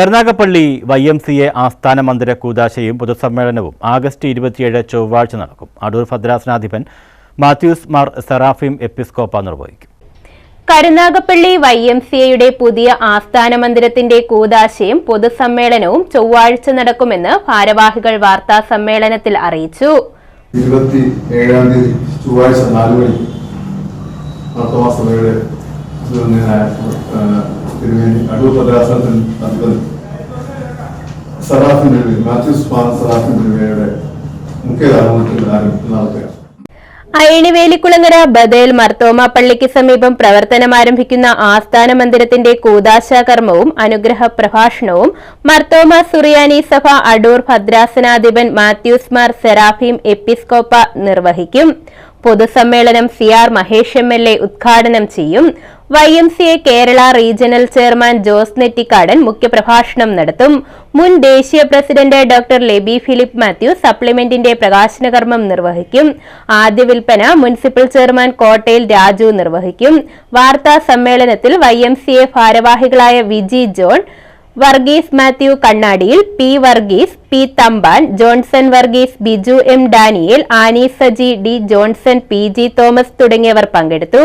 Karunagappally Y M C A ആസ്ഥാന മന്ദിര കൂതാശയും പൊതുസമ്മേളനവും ആഗസ്റ്റ് ഇരുപത്തിയേഴ് ചൊവ്വാഴ്ച നടക്കും. അടൂർ ഭദ്രാസനാധിപൻ മാത്യൂസ് മാർ സെറാഫിം എപ്പിസ്കോപ്പ നിർവഹിക്കും. കരുനാഗപ്പള്ളി വൈ എം സി എയുടെ പുതിയ ആസ്ഥാന മന്ദിരത്തിന്റെ കൂതാശയും പൊതുസമ്മേളനവും ചൊവ്വാഴ്ച നടക്കുമെന്ന് ഭാരവാഹികൾ വാർത്താ സമ്മേളനത്തിൽ അറിയിച്ചു. ഇരുപത്തി ഏഴാം തീയതി ചൊവ്വാഴ്ച നാല് മണിക്ക് തിരുവേനി അടൂർ ഭദ്രാസനത്തിൽ നടത്തുന്നത് സറാഫിൻ മാത്യൂസ് പാൻ സറാഫിൻ തിരുവേനിയുടെ മുഖ്യകാരണത്തിൽ നടത്തുകയാണ് അയണിവേലിക്കുളങ്ങര ബദേൽ മർത്തോമ പള്ളിക്ക് സമീപം പ്രവർത്തനം ആരംഭിക്കുന്ന ആസ്ഥാന മന്ദിരത്തിന്റെ കൂതാശ കർമ്മവും അനുഗ്രഹ പ്രഭാഷണവും മർത്തോമ സുറിയാനി സഭ അടൂർ ഭദ്രാസനാധിപൻ മാത്യൂസ് മാർ സെറാഫീം എപ്പിസ്കോപ്പ നിർവഹിക്കും. പൊതുസമ്മേളനം C R Mahesh M L A ഉദ്ഘാടനം ചെയ്യും. Y M C A Kerala regional chairman Jose Nettikkadan മുഖ്യപ്രഭാഷണം നടത്തും. മുൻ ദേശീയ പ്രസിഡന്റ് ഡോക്ടർ ലെബി ഫിലിപ്പ് മാത്യു സപ്ലിമെന്റിന്റെ പ്രകാശന കർമ്മം നിർവഹിക്കും. ആദ്യ വിൽപ്പന മുനിസിപ്പൽ ചെയർമാൻ കോട്ടയിൽ രാജു നിർവഹിക്കും. വാർത്താ സമ്മേളനത്തിൽ വൈ എം സി എ ഭാരവാഹികളായ വിജി ജോൺ വർഗീസ് മാത്യു കണ്ണാടിയിൽ P Varghese P Thampan Johnson Varghese Biju M Daniel Annie Saji D Johnson P G Thomas തുടങ്ങിയവർ പങ്കെടുത്തു.